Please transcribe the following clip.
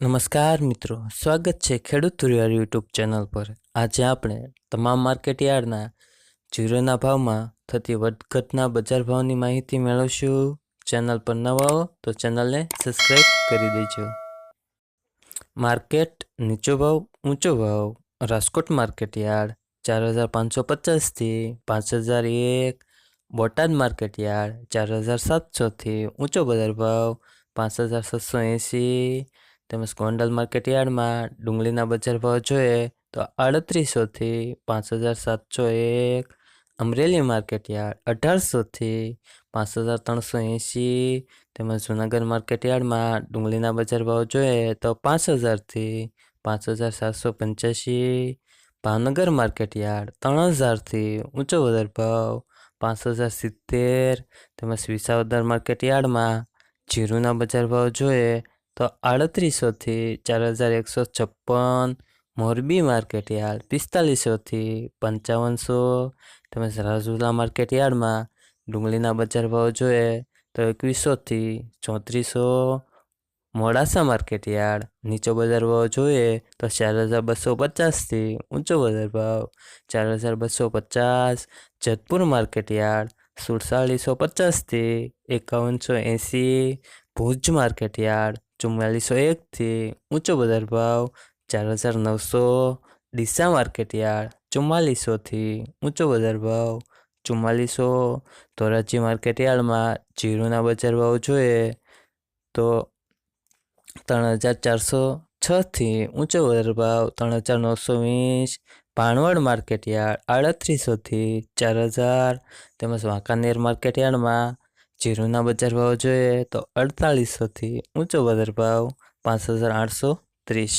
નમસ્કાર મિત્રો, સ્વાગત છે ખેડૂત તુરિયાર યુટ્યુબ ચેનલ પર. આજે આપણે તમામ માર્કેટ યાર્ડના જીરોના ભાવમાં થતી વધઘટના બજાર ભાવની માહિતી મેળવશું. ચેનલ પર નવા હો તો ચેનલને સબસ્ક્રાઈબ કરી દેજો. માર્કેટ નીચો ભાવ, ઊંચો ભાવ. રાજકોટ માર્કેટયાર્ડ ચાર હજાર પાંચસો પચાસથી પાંચ હજાર એક. બોટાદ માર્કેટ યાર્ડ ચાર હજાર સાતસોથી ઊંચો બજાર ભાવ પાંચ હજાર સાતસો એંસી. તેમજ ગોંડલ માર્કેટ યાર્ડમાં ડુંગળીના બજાર ભાવ જોઈએ તો આડત્રીસોથી પાંચ હજાર સાતસો એક, અમરેલી માર્કેટ યાર્ડ અઢારસોથી પાંચ હજાર ત્રણસો એંસી તેમજ જૂનાગઢ માર્કેટ યાર્ડમાં ડુંગળીના બજાર ભાવ જોઈએ તો પાંચ હજારથી પાંચ હજાર સાતસો પંચ્યાસી, ભાવનગર માર્કેટ યાર્ડ ત્રણ હજારથી ઊંચો વધાર ભાવ પાંચ હજાર સિત્તેર, તેમજ વિસાવદર માર્કેટ યાર્ડમાં જીરુના બજાર ભાવ જોઈએ તો આડત્રીસોથી ચાર હજાર એકસો છપ્પન, મોરબી માર્કેટ યાર્ડ પિસ્તાલીસોથી પંચાવનસો. તેમજ રાજુલા માર્કેટ યાર્ડમાં ડુંગળીના બજાર ભાવ જોઈએ તો એકવીસોથી ચોત્રીસો. મોડાસા માર્કેટ યાર્ડ નીચો બજાર ભાવ જોઈએ તો ચાર હજાર બસો પચાસથી ઊંચો બજાર ભાવ ચાર હજાર બસો પચાસ. જેતપુર માર્કેટ યાર્ડ સુડતાલીસો પચાસથી એકાવનસો એંસી. ભુજ માર્કેટ યાર્ડ ચુમ્માલીસો એકથી ઊંચો બજાર ભાવ ચાર હજાર નવસો ડીસા માર્કેટ યાર્ડ ચુમ્માલીસોથી ઊંચો બજાર ભાવ ચુમ્માલીસો ધોરાજી માર્કેટ યાર્ડમાં જીરુના બજાર ભાવ જોઈએ તો ત્રણ હજાર ચારસો છથી ઊંચો બજાર ભાવ ત્રણ હજાર નવસો વીસ ભાણવડ માર્કેટ યાર્ડ આડત્રીસોથી ચાર હજાર તેમજ વાંકાનેર માર્કેટ યાર્ડમાં જીરુના બજાર ભાવ જોઈએ તો અડતાલીસોથી ઊંચો બજાર ભાવ પાંચ હજાર આઠસો ત્રીસ.